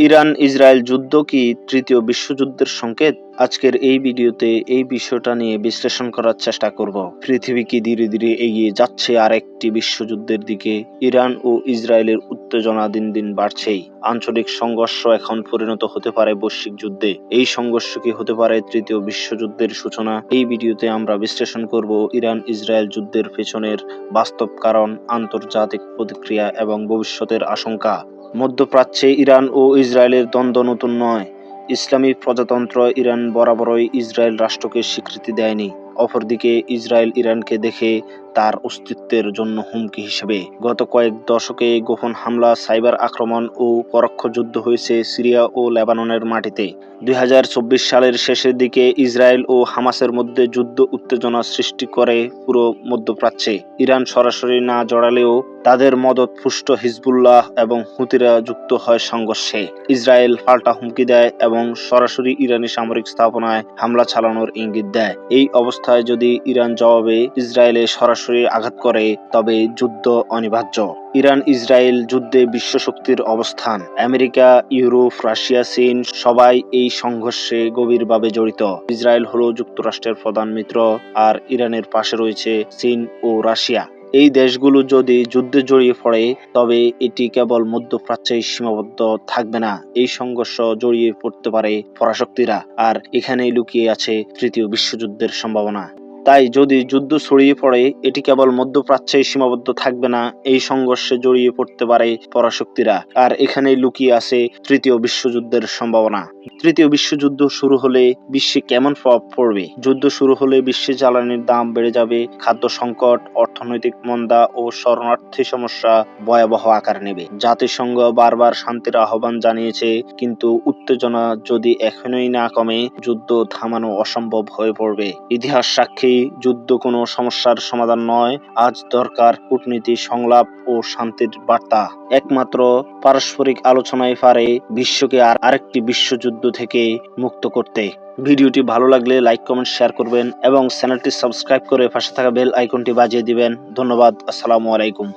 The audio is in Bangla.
ইরান ইসরায়েল যুদ্ধ কি তৃতীয় বিশ্বযুদ্ধের সংকেত? আজকের এই ভিডিওতে এই বিষয়টা নিয়ে বিশ্লেষণ করার চেষ্টা করব। পৃথিবী কি ধীরে ধীরে এগিয়ে যাচ্ছে আর একটি বিশ্বযুদ্ধের দিকে? ইরান ও ইসরায়েলের উত্তেজনা দিন দিন বাড়ছেই। আঞ্চলিক সংঘর্ষ এখন পরিণত হতে পারে বৈশ্বিক যুদ্ধে। এই সংঘর্ষ কি হতে পারে তৃতীয় বিশ্বযুদ্ধের সূচনা? এই ভিডিওতে আমরা বিশ্লেষণ করব ইরান ইসরায়েল যুদ্ধের পেছনের বাস্তব কারণ, আন্তর্জাতিক প্রতিক্রিয়া এবং ভবিষ্যতের আশঙ্কা। মধ্যপ্রাচ্যে ইরান ও ইসরায়েলের দ্বন্দ্ব নতুন নয়। ইসলামী প্রজাতন্ত্র ইরান বরাবরই ইসরায়েল রাষ্ট্রকে স্বীকৃতি দেয়নি। অপরদিকে ইসরায়েল ইরানকে দেখে তার অস্তিত্বের জন্য হুমকি হিসেবে। গত কয়েক দশকে গোপন হামলা, সাইবার আক্রমণ ও পরোক্ষ যুদ্ধ হয়েছে সিরিয়া ও লেবাননের মাটিতে। দুই হাজার চব্বিশ সালের শেষের দিকে ইসরায়েল ও হামাসের মধ্যে যুদ্ধ উত্তেজনা সৃষ্টি করে পুরো মধ্যপ্রাচ্যে। ইরান সরাসরি না জড়ালেও তাদের মদত পুষ্ট হিজবুল্লাহ এবং হুতিরা যুক্ত হয় সংঘর্ষে। ইসরায়েল পাল্টা হুমকি দেয় এবং সরাসরি ইরানি সামরিক স্থাপনায় হামলা চালানোর ইঙ্গিত দেয়। এই অবস্থায় যদি ইরান জবাবে, ইসরায়েলে সরাসরি আঘাত করে, তবে যুদ্ধ অনিবার্য। ইরান ইসরায়েল যুদ্ধে বিশ্বশক্তির অবস্থান। আমেরিকা, ইউরোপ, রাশিয়া, চীন সবাই এই সংঘর্ষে গভীরভাবে জড়িত। ইসরায়েল হলো যুক্তরাষ্ট্রের প্রধান মিত্র, আর ইরানের পাশে রয়েছে চীন ও রাশিয়া। এই দেশগুলো যদি যুদ্ধে জড়িয়ে পড়ে, তবে এটি কেবল মধ্যপ্রাচ্যেই সীমাবদ্ধ থাকবে না। এই সংঘর্ষ জড়িয়ে পড়তে পারে পরাশক্তিরা, আর এখানেই লুকিয়ে আছে তৃতীয় বিশ্বযুদ্ধের সম্ভাবনা। তাই যদি যুদ্ধ ছড়িয়ে পড়ে, এটি কেবল মধ্যপ্রাচ্যেই সীমাবদ্ধ থাকবে না, এই সংঘর্ষে জড়িয়ে পড়তে পারে পরাশক্তিরা। আর এখানেই লুকিয়ে আছে তৃতীয় বিশ্বযুদ্ধের সম্ভাবনা। তৃতীয় বিশ্বযুদ্ধ শুরু হলে বিশ্বে কেমন প্রভাব পড়বে? যুদ্ধ শুরু হলে বিশ্বে জ্বালানির দাম বেড়ে যাবে, খাদ্য সংকট, অর্থনৈতিক মন্দা ও শরণার্থী সমস্যা ভয়াবহ আকার নেবে। জাতিসংঘ বারবার শান্তির আহ্বান জানিয়েছে, কিন্তু উত্তেজনা যদি এখনই না কমে, যুদ্ধ থামানো অসম্ভব হয়ে পড়বে। ইতিহাস সাক্ষী, যুদ্ধ কোনো সমস্যার সমাধান নয়, আজ দরকার কূটনীতি, সংলাপ ও শান্তির বার্তা। একমাত্র পারস্পরিক আলোচনায় পারে বিশ্বকে আর আরেকটি বিশ্বযুদ্ধ থেকে মুক্ত করতে। ভিডিওটি ভালো লাগলে লাইক, কমেন্ট, শেয়ার করবেন এবং চ্যানেলটি সাবস্ক্রাইব করে পাশে থাকা বেল আইকনটি বাজিয়ে দিবেন। ধন্যবাদ, আসসালামু আলাইকুম।